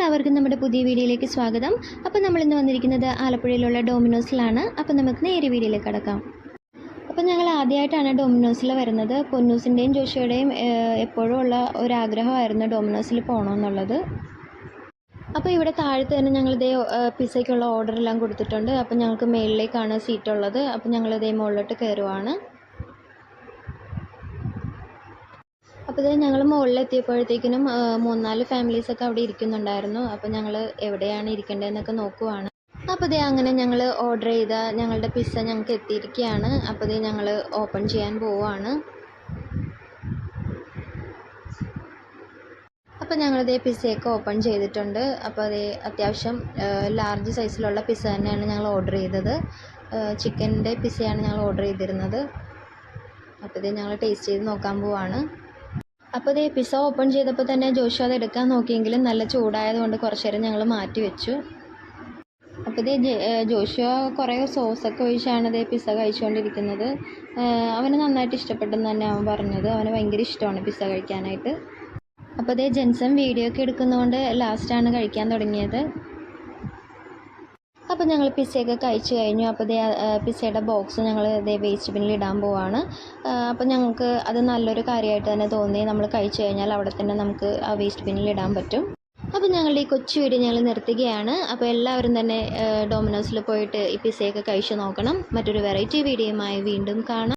എല്ലാവർക്കും നമ്മുടെ പുതിയ വീഡിയോയിലേക്ക് സ്വാഗതം. അപ്പോൾ നമ്മൾ ഇന്ന് വന്നിരിക്കുന്നത് ആലപ്പുഴയിലുള്ള ഡോമിനോസിലാണ്. അപ്പോൾ നമുക്ക് നേരെ വീഡിയോയിലേക്ക് കടക്കാം. അപ്പോൾ ഞങ്ങൾ ആദ്യമായിട്ടാണ് ഡൊമിനോസിൽ വരുന്നത്. പൊന്നൂസിന്റെയും ജോഷിയുടെയും എപ്പോഴും ഉള്ള ഒരാഗ്രഹമായിരുന്നു ഡൊമിനോസിൽ പോകണമെന്നുള്ളത് അപ്പോൾ ഇവിടെ താഴത്ത് തന്നെ ഞങ്ങളിതേ പിസയ്ക്കുള്ള ഓർഡർ എല്ലാം കൊടുത്തിട്ടുണ്ട്. അപ്പോൾ ഞങ്ങൾക്ക് മേളിലേക്കാണ് സീറ്റ് ഉള്ളത് അപ്പോൾ ഞങ്ങൾ ഇതേ മുകളിലോട്ട് കയറുവാണ്. അപ്പോൾ ഇത് ഞങ്ങൾ മുകളിലെത്തിയപ്പോഴത്തേക്കിനും മൂന്നാൽ ഫാമിലീസൊക്കെ അവിടെ ഇരിക്കുന്നുണ്ടായിരുന്നു. അപ്പോൾ ഞങ്ങൾ എവിടെയാണ് ഇരിക്കേണ്ടതെന്നൊക്കെ നോക്കുവാണ്. അപ്പോൾ ഇതേ അങ്ങനെ ഞങ്ങൾ ഓർഡർ ചെയ്ത ഞങ്ങളുടെ പിസ്സ ഞങ്ങൾക്ക് എത്തിയിരിക്കുകയാണ് അപ്പോൾ ഇതേ ഞങ്ങൾ ഓപ്പൺ ചെയ്യാൻ പോവുകയാണ് അപ്പോൾ ഞങ്ങളിതേ പിസ്സയൊക്കെ ഓപ്പൺ ചെയ്തിട്ടുണ്ട്. അപ്പോൾ അതേ അത്യാവശ്യം ലാർജ് സൈസിലുള്ള പിസ്സ തന്നെയാണ് ഞങ്ങൾ ഓർഡർ ചെയ്തത്. ചിക്കന്റെ പിസ്സയാണ് ഞങ്ങൾ ഓർഡർ ചെയ്തിരുന്നത്. അപ്പോൾ ഇത് ഞങ്ങൾ ടേസ്റ്റ് ചെയ്ത് നോക്കാൻ പോവാണ്. അപ്പോൾ ഇത് പിസ്സ ഓപ്പൺ ചെയ്തപ്പോൾ തന്നെ ജോഷു അത് എടുക്കാൻ നോക്കിയെങ്കിലും നല്ല ചൂടായതുകൊണ്ട് കുറച്ച് നേരം ഞങ്ങൾ മാറ്റി വെച്ചു. അപ്പോൾ ഇത് ജോഷു കുറേ സോസൊക്കെ ഒഴിച്ചാണ് ഇത് പിസ്സ കഴിച്ചുകൊണ്ടിരിക്കുന്നത് അവന് നന്നായിട്ട് ഇഷ്ടപ്പെട്ടെന്ന് തന്നെ അവൻ പറഞ്ഞത്. അവന് ഭയങ്കര ഇഷ്ടമാണ് പിസ്സ കഴിക്കാനായിട്ട്. അപ്പോൾ ഇത് ജെൻസൺ വീഡിയോ ഒക്കെ എടുക്കുന്നതുകൊണ്ട് ലാസ്റ്റാണ് കഴിക്കാൻ തുടങ്ങിയത്. അപ്പോൾ ഞങ്ങൾ പിസ്സയൊക്കെ കഴിച്ചു കഴിഞ്ഞു. അപ്പോൾ ദേ പിസ്സയുടെ ബോക്സ് ഞങ്ങൾ ഇതേ വേസ്റ്റ് ബിന്നിൽ ഇടാൻ പോവാണ്. അപ്പോൾ ഞങ്ങൾക്ക് അത് നല്ലൊരു കാര്യമായിട്ട് തന്നെ തോന്നി. നമ്മൾ കഴിച്ചു കഴിഞ്ഞാൽ അവിടെ തന്നെ നമുക്ക് ആ വേസ്റ്റ് ബിന്നിൽ ഇടാൻ പറ്റും. അപ്പോൾ ഞങ്ങളുടെ ഈ കൊച്ചു വീഡിയോ ഞങ്ങൾ നിർത്തുകയാണ്. അപ്പോൾ എല്ലാവരും തന്നെ ഡൊമിനോസിൽ പോയിട്ട് ഈ പിസ്സയൊക്കെ കഴിച്ചു നോക്കണം. മറ്റൊരു വെറൈറ്റി വീഡിയോയുമായി വീണ്ടും കാണാം.